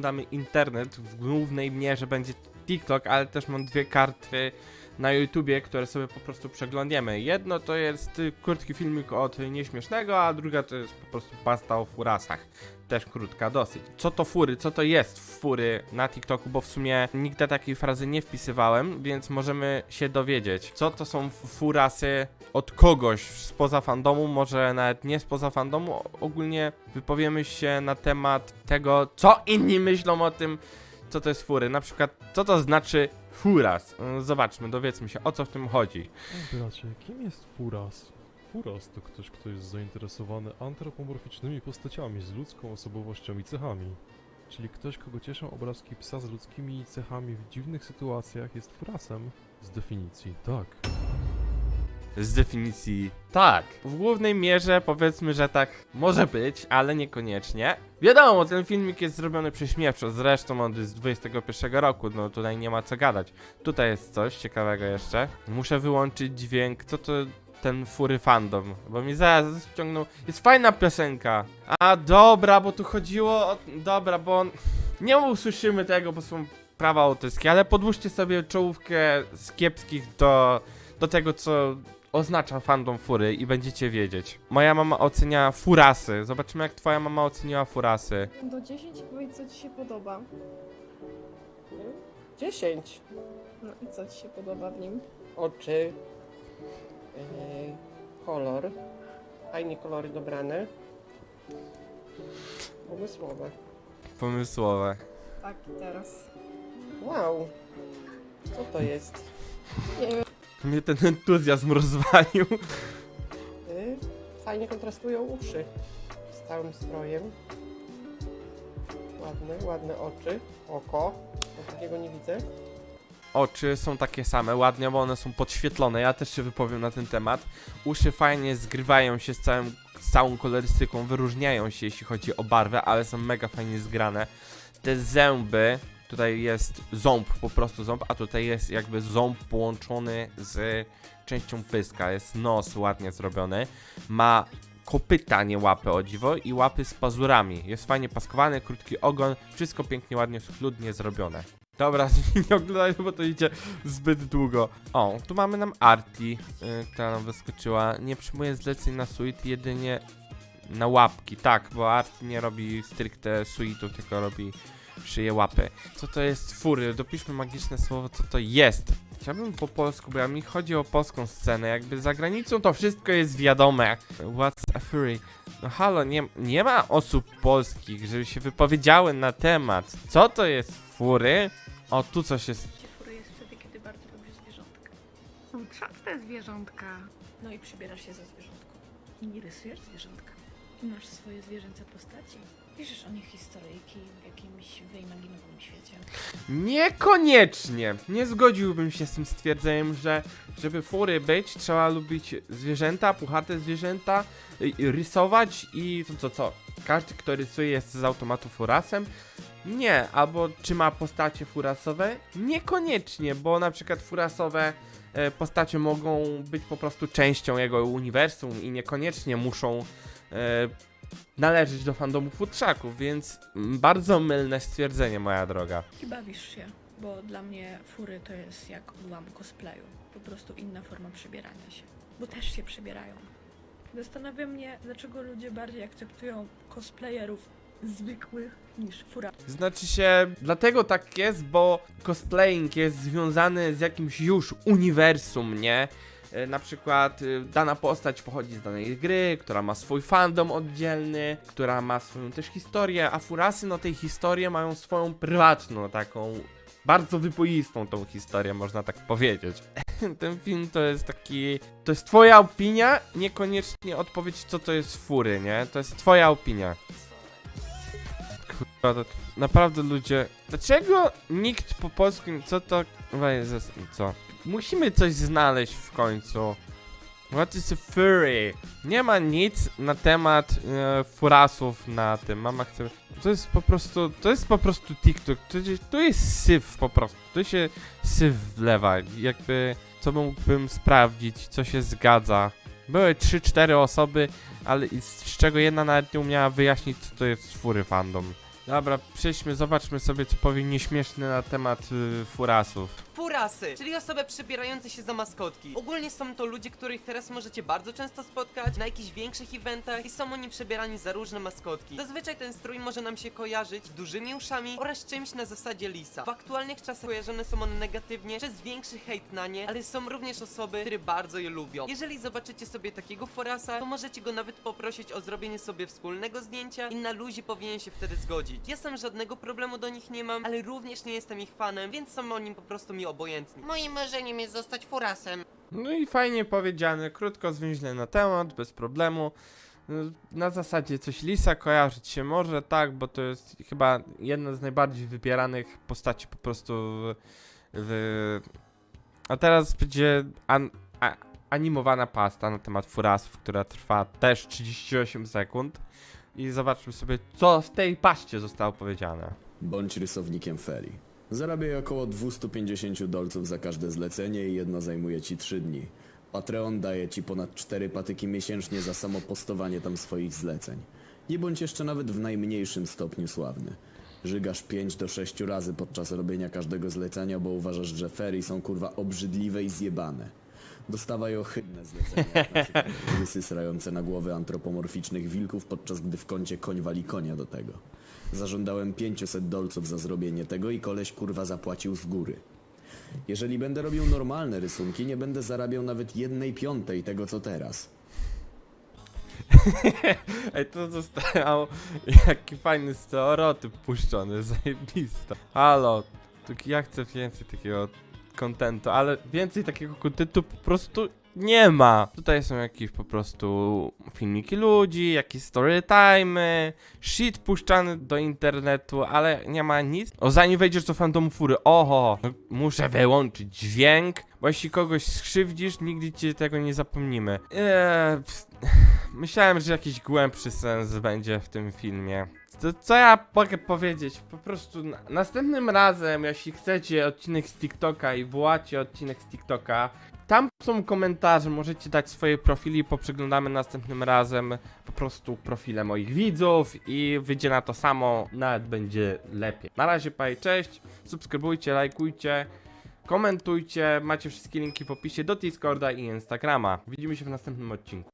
Damy internet, w głównej mierze będzie TikTok, ale też mam dwie karty na YouTubie, które sobie po prostu przeglądniemy. Jedno to jest y, krótki filmik od nieśmiesznego, a druga to jest po prostu pasta o furasach. Też krótka dosyć. Co to fury? Co to jest fury na TikToku? Bo w sumie nigdy takiej frazy nie wpisywałem, więc możemy się dowiedzieć, co to są furasy od kogoś spoza fandomu, może nawet nie spoza fandomu. Ogólnie wypowiemy się na temat tego, co inni myślą o tym, co to jest fury. Na przykład, co to znaczy furas. Y, Zobaczmy, dowiedzmy się, o co w tym chodzi. Bracie, kim jest Furas? Furas to ktoś, kto jest zainteresowany antropomorficznymi postaciami z ludzką osobowością i cechami. Czyli ktoś, kogo cieszą obrazki psa z ludzkimi cechami w dziwnych sytuacjach jest Furasem. Z definicji, tak. Z definicji tak. W głównej mierze powiedzmy, że tak może być, ale niekoniecznie. Wiadomo, ten filmik jest zrobiony prześmiewczo, zresztą on jest z 21 roku, no tutaj nie ma co gadać. Tutaj jest coś ciekawego jeszcze. Muszę wyłączyć dźwięk, co to ten fury fandom, bo mi zaraz wciągnął. Jest fajna piosenka. A dobra, bo tu chodziło o... Dobra, bo on... Nie usłyszymy tego, bo są prawa autorskie, ale podłóżcie sobie czołówkę z kiepskich do, do tego, co oznacza fandom fury i będziecie wiedzieć. Moja mama ocenia furasy. Zobaczymy, jak twoja mama oceniła furasy. Do 10 i powiedz, co ci się podoba. 10 No i co ci się podoba w nim? oczy, yy, kolor, fajnie kolory dobrane, pomysłowe. Pomysłowe. Tak, teraz. Wow, co to jest? Nie wiem, Mnie ten entuzjazm rozwalił. Yy, fajnie kontrastują uszy z całym strojem. Ładne, ładne oczy, oko, bo takiego nie widzę. Oczy są takie same, ładnie, bo one są podświetlone. Ja też się wypowiem na ten temat. Uszy fajnie zgrywają się z, całym, z całą kolorystyką, wyróżniają się jeśli chodzi o barwę, ale są mega fajnie zgrane. Te zęby, tutaj jest ząb, po prostu ząb, a tutaj jest jakby ząb połączony z częścią pyska. Jest nos ładnie zrobiony. Ma kopyta, nie łapy o dziwo i łapy z pazurami. Jest fajnie paskowany, krótki ogon, wszystko pięknie, ładnie, schludnie zrobione. Dobra, nie oglądaj, bo to idzie zbyt długo. O, tu mamy nam Arti, yy, która nam wyskoczyła. Nie przyjmuje zleceń na suite, jedynie na łapki. Tak, bo Arti nie robi stricte suitów, tylko robi szyje łapy. Co to jest fury? Dopiszmy magiczne słowo, co to jest. Chciałbym po polsku, bo mi chodzi o polską scenę. Jakby za granicą to wszystko jest wiadome. What's a fury? No halo, nie, nie ma osób polskich, żeby się wypowiedziały na temat. Co to jest fury? O, tu coś jest. Fury jest wtedy, kiedy bardzo lubisz zwierzątka. Utrzaste zwierzątka. No i przybierasz się za zwierzątko. I nie rysujesz zwierzątka. I masz swoje zwierzęce postaci. Piszesz o nich historyjki w jakimś wyimaginowanym świecie. Niekoniecznie. Nie zgodziłbym się z tym stwierdzeniem, że żeby fury być, trzeba lubić zwierzęta, puchate zwierzęta, y, rysować i to co, co? Każdy, kto rysuje jest z automatu furasem? Nie, albo czy ma postacie furasowe? Niekoniecznie, bo na przykład furasowe e, postacie mogą być po prostu częścią jego uniwersum i niekoniecznie muszą e, należeć do fandomu futrzaków, więc bardzo mylne stwierdzenie, moja droga. I bawisz się, bo dla mnie fury to jest jak ułam cosplayu. Po prostu inna forma przebierania się. Bo też się przebierają. Zastanawia mnie, dlaczego ludzie bardziej akceptują cosplayerów zwykłych niż fura. Znaczy się, dlatego tak jest, bo cosplaying jest związany z jakimś już uniwersum, nie? E, Na przykład y, dana postać pochodzi z danej gry, która ma swój fandom oddzielny, która ma swoją też historię, a furasy no tej historię mają swoją prywatną, taką bardzo wyboistą tą historię, można tak powiedzieć. Ten film to jest taki, to jest twoja opinia, niekoniecznie odpowiedź co to jest fury, nie? To jest twoja opinia. Kurwa, to naprawdę ludzie. Dlaczego nikt po polsku. Co to. Weź, zes- Co? Musimy coś znaleźć w końcu. What is a furry? Nie ma nic na temat e, furasów na tym. Mama chce. To jest po prostu. To jest po prostu TikTok. To, to jest syf po prostu. Tu się syf wlewa. Jakby. Co mógłbym sprawdzić, co się zgadza. Były 3-4 osoby, ale z czego jedna nawet nie umiała wyjaśnić, co to jest fury fandom. Dobra, przejdźmy, zobaczmy sobie, co powie nieśmieszne na temat y, furasów. Czyli osoby przebierające się za maskotki. Ogólnie są to ludzie, których teraz możecie bardzo często spotkać na jakichś większych eventach i są oni przebierani za różne maskotki. Zazwyczaj ten strój może nam się kojarzyć z dużymi uszami oraz czymś na zasadzie lisa. W aktualnych czasach kojarzone są one negatywnie przez większy hejt na nie, ale są również osoby, które bardzo je lubią. Jeżeli zobaczycie sobie takiego furasa, to możecie go nawet poprosić o zrobienie sobie wspólnego zdjęcia i na luzie powinien się wtedy zgodzić. Ja sam żadnego problemu do nich nie mam, ale również nie jestem ich fanem, więc są oni po prostu mi obojętni. Moim marzeniem jest zostać furasem. No i fajnie powiedziane, krótko, zwięźle na temat, bez problemu. Na zasadzie coś Lisa kojarzyć się może, tak, bo to jest chyba jedna z najbardziej wybieranych postaci po prostu w... w... A teraz będzie an, a, animowana pasta na temat furasów, która trwa też 38 sekund. I zobaczmy sobie, co w tej paście zostało powiedziane. Bądź rysownikiem ferii. Zarabiaj około 250 dolców za każde zlecenie i jedno zajmuje ci 3 dni. Patreon daje ci ponad 4 patyki miesięcznie za samo postowanie tam swoich zleceń. Nie bądź jeszcze nawet w najmniejszym stopniu sławny. Żygasz 5 do 6 razy podczas robienia każdego zlecenia, bo uważasz, że ferii są kurwa obrzydliwe i zjebane. Dostawaj ohydne zlecenia, jak na przykład rysy srające na głowy antropomorficznych wilków, podczas gdy w kącie koń wali konia do tego. Zażądałem 500 dolców za zrobienie tego i koleś kurwa zapłacił z góry. Jeżeli będę robił normalne rysunki, nie będę zarabiał nawet jednej piątej tego co teraz. Ej, to zostało jaki fajny stereotyp puszczony, zajebista. Halo, tak ja chcę więcej takiego kontentu, ale więcej takiego kontentu po prostu nie ma. Tutaj są jakieś po prostu filmiki ludzi, jakieś story time, shit puszczany do internetu, ale nie ma nic. O, zanim wejdziesz do fandomu fury, oho, no, muszę wyłączyć dźwięk, bo jeśli kogoś skrzywdzisz, nigdy ci tego nie zapomnimy. Eee, Myślałem, że jakiś głębszy sens będzie w tym filmie. To co ja mogę powiedzieć? Po prostu na, następnym razem, jeśli chcecie odcinek z TikToka i wołacie odcinek z TikToka, tam są komentarze, możecie dać swoje profili, poprzeglądamy następnym razem po prostu profile moich widzów i wyjdzie na to samo, nawet będzie lepiej. Na razie, paj, cześć, subskrybujcie, lajkujcie, komentujcie, macie wszystkie linki w opisie do Discorda i Instagrama. Widzimy się w następnym odcinku.